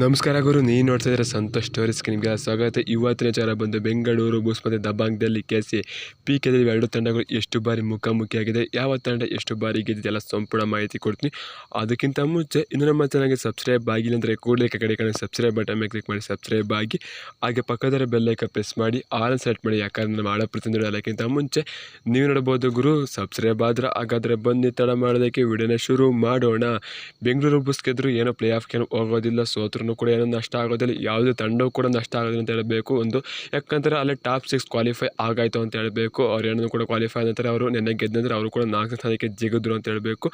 ನಮಸ್ಕಾರ ಗುರು ನೀವು ನೋಡ್ತಾ ಇದ್ರೆ ಸಂತೋಷ್ ಸ್ಟೋರೀಸ್ಗೆ ನಿಮಗೆ ಸ್ವಾಗತ. ಇವತ್ತಿನ ಚಾರ ಬಂದು ಬೆಂಗಳೂರು ಬೂಸ್ ಮತ್ತು ದಬಾಂಗ್ದಲ್ಲಿ ಕೆಸಿ ಪಿ ಕೆ ಎರಡು ತಂಡಗಳು ಎಷ್ಟು ಬಾರಿ ಮುಖಾಮುಖಿಯಾಗಿದೆ, ಯಾವ ತಂಡ ಎಷ್ಟು ಬಾರಿ ಗೆದ್ದಿದೆ ಎಲ್ಲ ಸಂಪೂರ್ಣ ಮಾಹಿತಿ ಕೊಡ್ತೀನಿ. ಅದಕ್ಕಿಂತ ಮುಂಚೆ ಇನ್ನು ನಮ್ಮ ಚಾನಲ್ಗೆ ಸಬ್ಸ್ಕ್ರೈಬ್ ಆಗಿಲ್ಲ ಅಂದರೆ ಕೂಡಲೇ ಕಡೆ ಕಡೆ ಸಬ್ಸ್ಕ್ರೈಬ್ ಬಟನ್ ಮೇಲೆ ಕ್ಲಿಕ್ ಮಾಡಿ ಸಬ್ಸ್ಕ್ರೈಬ್ ಆಗಿ. ಹಾಗೆ ಪಕ್ಕದ ಬೆಲ್ಲೈಕ ಪ್ರೆಸ್ ಮಾಡಿ ಆಲ್ ಸೆಟ್ ಮಾಡಿ, ಯಾಕಂದ್ರೆ ನಮ್ಮ ಆಳ ಪ್ರತಿಯೊಂದು ಅದಕ್ಕಿಂತ ಮುಂಚೆ ನೀವು ನೋಡ್ಬೋದು ಗುರು ಸಬ್ಸ್ಕ್ರೈಬ್ ಆದ್ರೆ ಹಾಗಾದರೆ ಬನ್ನಿ, ತಡ ಮಾಡೋದಕ್ಕೆ ವಿಡಿಯೋನ ಶುರು ಮಾಡೋಣ. ಬೆಂಗಳೂರು ಬಸ್ಗೆದ್ರು ಏನೋ ಪ್ಲೇ ಆಫ್ಗೆ ಹೋಗೋದಿಲ್ಲ, ಸೋತ್ರೂ ಕೂಡ ಏನೋ ನಷ್ಟ ಆಗೋದಿಲ್ಲ. ಯಾವುದೇ ತಂಡವು ಕೂಡ ನಷ್ಟ ಆಗೋದಿಲ್ಲ ಅಂತ ಹೇಳಬೇಕು. ಒಂದು ಯಾಕಂದರೆ ಅಲ್ಲಿ ಟಾಪ್ ಸಿಕ್ಸ್ ಕ್ವಾಲಿಫೈ ಆಗಾಯಿತು ಅಂತ ಹೇಳಬೇಕು. ಅವ್ರು ಏನೂ ಕೂಡ ಕ್ವಾಲಿಫೈ ಆದ ಅವರು ನೆನ್ನೆ ಗೆದ್ದಂದ್ರೆ ಅವರು ಕೂಡ ನಾಲ್ಕನೇ ಸ್ಥಾನಕ್ಕೆ ಜಿಗಿದ್ರು ಅಂತ ಹೇಳಬೇಕು.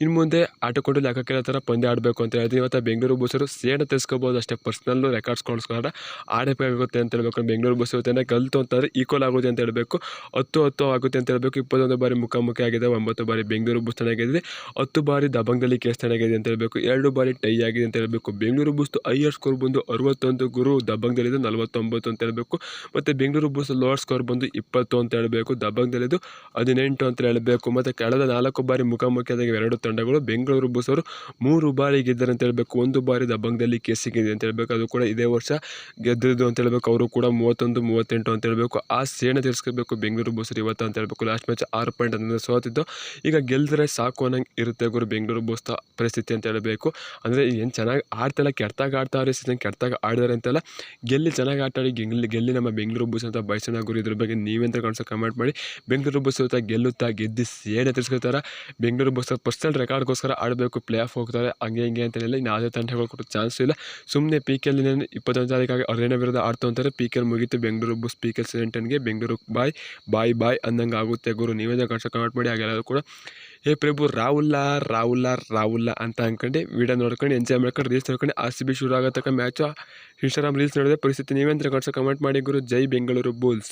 ಇನ್ನು ಮುಂದೆ ಆಟಕೊಂಡು ಲೆಕ್ಕಕ್ಕಿರೋ ಥರ ಪಂದ್ಯ ಆಡಬೇಕು ಅಂತ ಹೇಳ್ತೀನಿ. ಇವತ್ತು ಬೆಂಗಳೂರು ಬಸ್ಸರು ಸೇನೆ ತರಿಸ್ಕೋಬೋದು ಅಷ್ಟೇ. ಪರ್ಸ್ನಲ್ಲು ರೆಕಾರ್ಡ್ಸ್ ಕೊಡಿಸ್ಕೊಂಡ್ರೆ ಆಡಬೇಕಾಗುತ್ತೆ ಅಂತ ಹೇಳ್ಬೇಕು. ಬೆಂಗಳೂರು ಬಸ್ ಇವತ್ತೇನೆ ಕಲ್ತು ಅಂತಂದರೆ ಈಕ್ವಲ್ ಆಗುತ್ತೆ ಅಂತ ಹೇಳಬೇಕು. ಹತ್ತು ಹತ್ತು ಆಗುತ್ತೆ ಅಂತ ಹೇಳಬೇಕು. ಇಪ್ಪತ್ತೊಂದು ಬಾರಿ ಮುಖಾಮುಖಿ ಆಗಿದೆ. ಒಂಬತ್ತು ಬಾರಿ ಬೆಂಗಳೂರು ಬಸ್ ಚೆನ್ನಾಗಿದೆ ಹತ್ತು ಬಾರಿ ದಬಂಗದಲ್ಲಿ ಕೇಸ್ ಚೆನ್ನಾಗಿದೆ ಅಂತ ಹೇಳಬೇಕು. ಎರಡು ಬಾರಿ ಟೈ ಆಗಿದೆ ಅಂತ ಹೇಳಬೇಕು. ಬೆಂಗಳೂರು ಬುಸ್ತು ಹೈಯರ್ ಸ್ಕೋರ್ ಬಂದು ಅರವತ್ತೊಂದು, ಗುರು ದಬಂಗದಲ್ಲಿದ್ದು ನಲವತ್ತೊಂಬತ್ತು ಅಂತ ಹೇಳಬೇಕು. ಮತ್ತು ಬೆಂಗಳೂರು ಬೂಸ್ ಲೋವರ್ ಸ್ಕೋರ್ ಬಂದು ಇಪ್ಪತ್ತು ಅಂತ ಹೇಳಬೇಕು. ದಬಂಗದಲ್ಲಿದ್ದು ಹದಿನೆಂಟು ಅಂತ ಹೇಳಬೇಕು. ಮತ್ತು ಕಳೆದ ನಾಲ್ಕು ಬಾರಿ ಮುಖಾಮುಖಿಯಾದಾಗ ಎರಡು ತಂಡಗಳು, ಬೆಂಗಳೂರು ಬೂಸ್ ಅವರು ಮೂರು ಬಾರಿ ಗೆದ್ದರು ಅಂತ ಹೇಳಬೇಕು. ಒಂದು ಬಾರಿ ದಬಂಗದಲ್ಲಿ ಕೇಸಿಗಿದೆ ಅಂತ ಹೇಳಬೇಕು. ಅದು ಕೂಡ ಇದೇ ವರ್ಷ ಗೆದ್ದಿದ್ದು ಅಂತ ಹೇಳಬೇಕು. ಅವರು ಕೂಡ ಮೂವತ್ತೊಂದು, ಮೂವತ್ತೆಂಟು ಅಂತ ಹೇಳಬೇಕು. ಆ ಸೇಣ ತಿಳಿಸ್ಕೋಬೇಕು ಬೆಂಗಳೂರು ಬೂಸರು ಇವತ್ತು ಅಂತ ಹೇಳಬೇಕು. ಲಾಸ್ಟ್ ಮ್ಯಾಚ್ ಆರು ಪಾಯಿಂಟ್ ಅಂದರೆ ಸೋತಿದ್ದು. ಈಗ ಗೆಲ್ದರೆ ಸಾಕು ಅನ್ನಂಗೆ ಇರುತ್ತೆ ಗುರು ಬೆಂಗಳೂರು ಬೂಸ್ತ ಪರಿಸ್ಥಿತಿ ಅಂತ ಹೇಳಬೇಕು. ಅಂದರೆ ಏನು ಚೆನ್ನಾಗಿ ಆಡ್ತಾಯಿಲ್ಲ ಕೆಟ್ಟಾಗ ಆಡ್ತಾವ್ರೆ ಸೀಸನ್ ಕೆಟ್ಟಾಗ ಆಡಿದಾರೆ ಅಂತೆಲ್ಲ ಗೆಲ್ಲಿ ಚೆನ್ನಾಗಿ ಆಟಾಡಿ ಗೆಲ್ಲಿ ಗೆಲ್ಲಿ ನಮ್ಮ ಬೆಂಗಳೂರು ಬುಸ್ ಅಂತ ಬಯಸೋಣ ಗುರು ಇದ್ರ ಬಗ್ಗೆ ನೀವೆಂತ ಕಾಣಿಸೋ ಕಮೆಂಟ್ ಮಾಡಿ. ಬೆಂಗಳೂರು ಬಸ್ ಇವತ್ತ ಗೆಲ್ಲುತ್ತಾ ಗೆದ್ದು ಸೇನೆ ತಿರ್ಸ್ಕೊತಾರೆ ಬೆಂಗಳೂರು ಬಸ್ ಪರ್ಸನಲ್ ರೆಕಾರ್ಡ್ಗೋಸ್ಕರ ಆಡಬೇಕು ಪ್ಲೇ ಆಫ್ ಹೋಗ್ತಾರೆ, ಹಂಗೆ ಹಿಂಗೆ ಅಂತ ಹೇಳಿ ಯಾವುದೇ ತಂಡಗಳು ಕೊಟ್ಟು ಚಾನ್ಸ್ ಇಲ್ಲ. ಸುಮ್ಮನೆ ಪಿ ಕೆ ಇನ್ನೇನು ಇಪ್ಪತ್ತೊಂದು ತಾರೀಕಾಗಿ ಅರೇನ ವಿರುದ್ಧ ಆಡ್ತಾ ಅಂತಾರೆ ಪಿ ಕೆ ಎಲ್ ಮುಗೀತು, ಬೆಂಗಳೂರು ಬಸ್ ಪಿ ಕೆ ಎಲ್ ಸೆವೆಂಟನ್ಗೆ ಬೆಂಗಳೂರು ಬಾಯ್ ಬಾಯ್ ಬಾಯ್ ಅಂದಂಗೆ ಆಗುತ್ತೆ ಗುರು. ನೀವೇ ಕಾಣಿಸೋ ಕಮೆಂಟ್ ಮಾಡಿ ಹಾಗೆಲ್ಲರೂ ಕೂಡ ಹೇ ಪ್ರಭು ರಾಹುಲ್ಲ ರಾಹುಲ್ಲ ರಾಹುಲ್ಲ ಅಂತ ಅಂದ್ಕೊಂಡು ವೀಡಿಯೋ ನೋಡ್ಕೊಂಡು ಎಂಜಾಯ್ ಮಾಡ್ಕೊಂಡು ರೀಲ್ಸ್ ನೋಡ್ಕೊಂಡು ಆರ್ ಸಿ ಬಿ ಶುರು ಆಗೋ ತನಕ ಮ್ಯಾಚು ಇನ್ಸ್ಟಾಗ್ರಾಮ್ ರೀಲ್ಸ್ ನೋಡಿದ್ರೆ ಪರಿಸ್ಥಿತಿ ನೀವೇಂತ ಕಾಣಿಸೋ ಕಮೆಂಟ್ ಮಾಡಿ ಗುರು ಜೈ ಬೆಂಗಳೂರು ಬುಲ್ಸ್